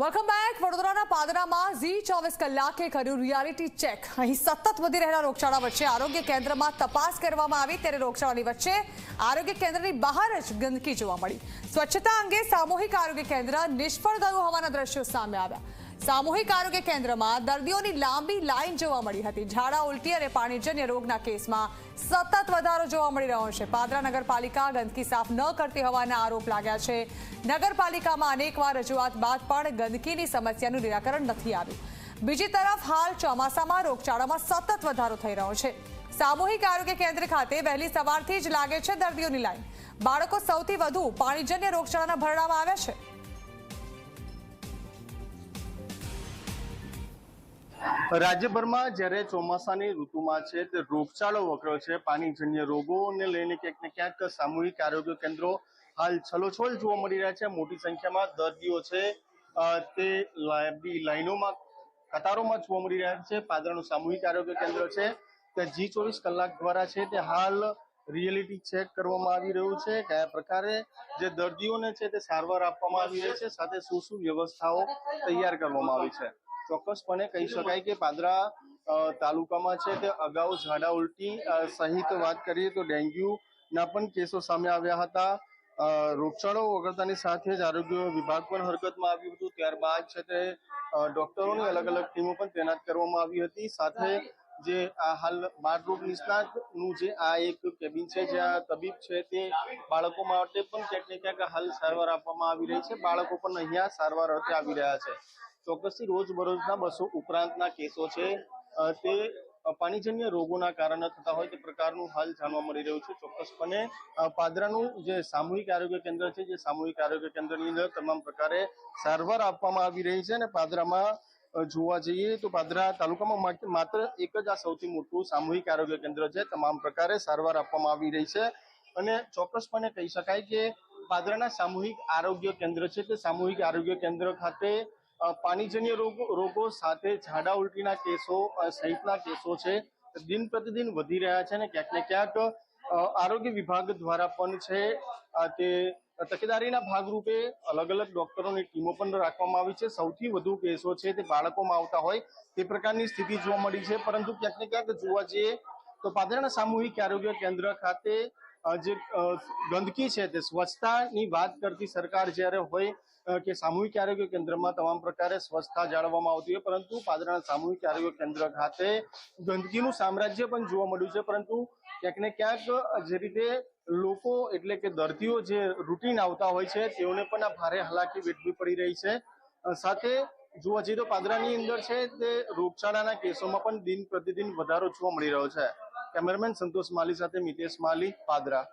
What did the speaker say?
Welcome back વડોદરાના પાદરામાં ઝી ચોવીસ કલાકે કર્યું રિયાલિટી ચેક અહીં સતત વધી રહેલા રોગચાળા વચ્ચે આરોગ્ય કેન્દ્રમાં તપાસ કરવામાં આવી ત્યારે રોગચાળાની વચ્ચે આરોગ્ય કેન્દ્રની બહાર જ ગંદકી જોવા મળી. સ્વચ્છતા અંગે સામૂહિક આરોગ્ય કેન્દ્ર નિષ્ફળ ગયું હોવાના દ્રશ્યો સામે આવ્યા. સામૂહિક આરોગ્ય કેન્દ્રમાં દર્દીઓની લાંબી લાઈન જોવા મળી હતી. ઝાડા, ઉલટી અને પાણીજન્ય રોગના કેસમાં સતત વધારો જોવા મળી રહ્યો છે. પાદરા નગરપાલિકા ગંદકી સાફ ન કરતી હોવાના આરોપ લાગ્યા છે. નગરપાલિકામાં અનેકવાર રજૂઆત બાદ પણ ગંદકીની સમસ્યાનું નિરાકરણ નથી આવ્યું. બીજી તરફ હાલ ચોમાસામાં રોગચાળામાં સતત વધારો થઈ રહ્યો છે. સામૂહિક આરોગ્ય કેન્દ્ર ખાતે વહેલી સવારથી જ લાગે છે દર્દીઓની લાઈન. બાળકો સૌથી વધુ પાણીજન્ય રોગચાળાના ભરડામાં આવ્યા છે. રાજ્યભરમાં જ્યારે ચોમાસાની ઋતુમાં છે, તે રોગચાળો વકર્યો છે. પાણીજન્ય રોગોને લઈને ક્યાંક ને ક્યાંક સામૂહિક આરોગ્ય કેન્દ્રો હાલ છલોછલ જોવા મળી રહ્યા છે. મોટી સંખ્યામાં દર્દીઓ છે. તે લાંબી લાઈનોમાં, કતારોમાં જોવા મળી રહ્યા છે. પાદરાનું સામૂહિક આરોગ્ય કેન્દ્ર છે. તે જી ચોવીસ કલાક દ્વારા છે. તે હાલ રિયલિટી ચેક કરવામાં આવી રહ્યું છે. કયા પ્રકારે જે દર્દીઓને છે તે સારવાર આપવામાં આવી રહી છે. સાથે શું શું વ્યવસ્થાઓ તૈયાર કરવામાં આવી છે? ચોક્કસપણે કહી શકાય કે પાદરા તાલુકામાં છે તે અગાઉ ઝાડા ઉલટી સહિત વાત કરીએ તો ડેન્ગ્યુના પણ કેસો સામે આવ્યા હતા. રોગચાળો વગરતાની સાથે જ આરોગ્ય વિભાગ પણ હરકતમાં આવ્યું હતું. ત્યારબાદ છે તે ડોક્ટરોની અલગ અલગ ટીમો પણ તૈનાત કરવામાં આવી હતી. સાથે જે આ હાલ બાળ રોગ નિષ્ણાતનું જે આ એક કેબિન છે જ્યાં તબીબ છે તે બાળકો માટે પણ ક્યાંક ને ક્યાંક હાલ સારવાર આપવામાં આવી રહી છે. બાળકો પણ અહીંયા સારવાર અર્થે આવી રહ્યા છે. ચોક્કસથી રોજબરોજના બસો ઉપરાંતના કેસો છે. તે પાણીજન્ય રોગોના કારણે થતા હોય તે પ્રકારનું હાલ જાણવા મળી રહ્યું છે. ચોક્કસપણે પાદરાનું જે સામૂહિક આરોગ્ય કેન્દ્ર છે, જે સામૂહિક આરોગ્ય કેન્દ્રની અંદર તમામ પ્રકારે સારવાર આપવામાં આવી રહી છે અને પાદરામાં જોવા જઈએ તો પાદરા તાલુકામાં માત્ર- એક જ આ સૌથી મોટું સામૂહિક આરોગ્ય કેન્દ્ર છે. તમામ પ્રકારે સારવાર આપવામાં આવી રહી છે. અને ચોક્કસપણે કહી શકાય કે પાદરાના સામૂહિક આરોગ્ય કેન્દ્ર છે તે સામૂહિક આરોગ્ય કેન્દ્ર ખાતે પાણીજન્ય રોગો રોગો સાથે ઝાડા ઉલટીના કેસો સહિતના કેસો છે. દિન પ્રતિદિન વધી રહ્યા છે અને ક્યાંક ક્યાંક આરોગ્ય વિભાગ દ્વારા પણ છે તે તકેદારીના ભાગરૂપે અલગ અલગ ડોક્ટરોની ટીમો પણ રાખવામાં આવી છે. સૌથી વધુ કેસો છે તે બાળકોમાં આવતા હોય તે પ્રકારની સ્થિતિ જોવા મળી છે. પરંતુ ક્યાંક ક્યાંક જોવા જઈએ તો પાદરાના સામૂહિક આરોગ્ય કેન્દ્ર ખાતે જે ગંદકી છે તે સ્વચ્છતાની વાત કરતી સરકાર જ્યારે હોય કે સામૂહિક આરોગ્ય કેન્દ્રમાં તમામ પ્રકારે સ્વચ્છતા જાળવવામાં આવતી હોય, પરંતુ પાદરાના સામૂહિક આરોગ્ય કેન્દ્ર ખાતે ગંદકીનું સામ્રાજ્ય પણ જોવા મળ્યું છે, પરંતુ ક્યાંક ને ક્યાંક જે રીતે લોકો એટલે કે દર્દીઓ જે રૂટીન આવતા હોય છે, તેઓને પણ આ ભારે હાલાકી વેઠવી પડી રહી છે. સાથે જોવા જઈએ તો પાદરાની અંદર છે તે રોગચાળાના કેસોમાં પણ દિન પ્રતિદિન વધારો જોવા મળી રહ્યો છે. કેમેરામેન સંતોષ માલી સાથે મિતેશ માલી પાદરા.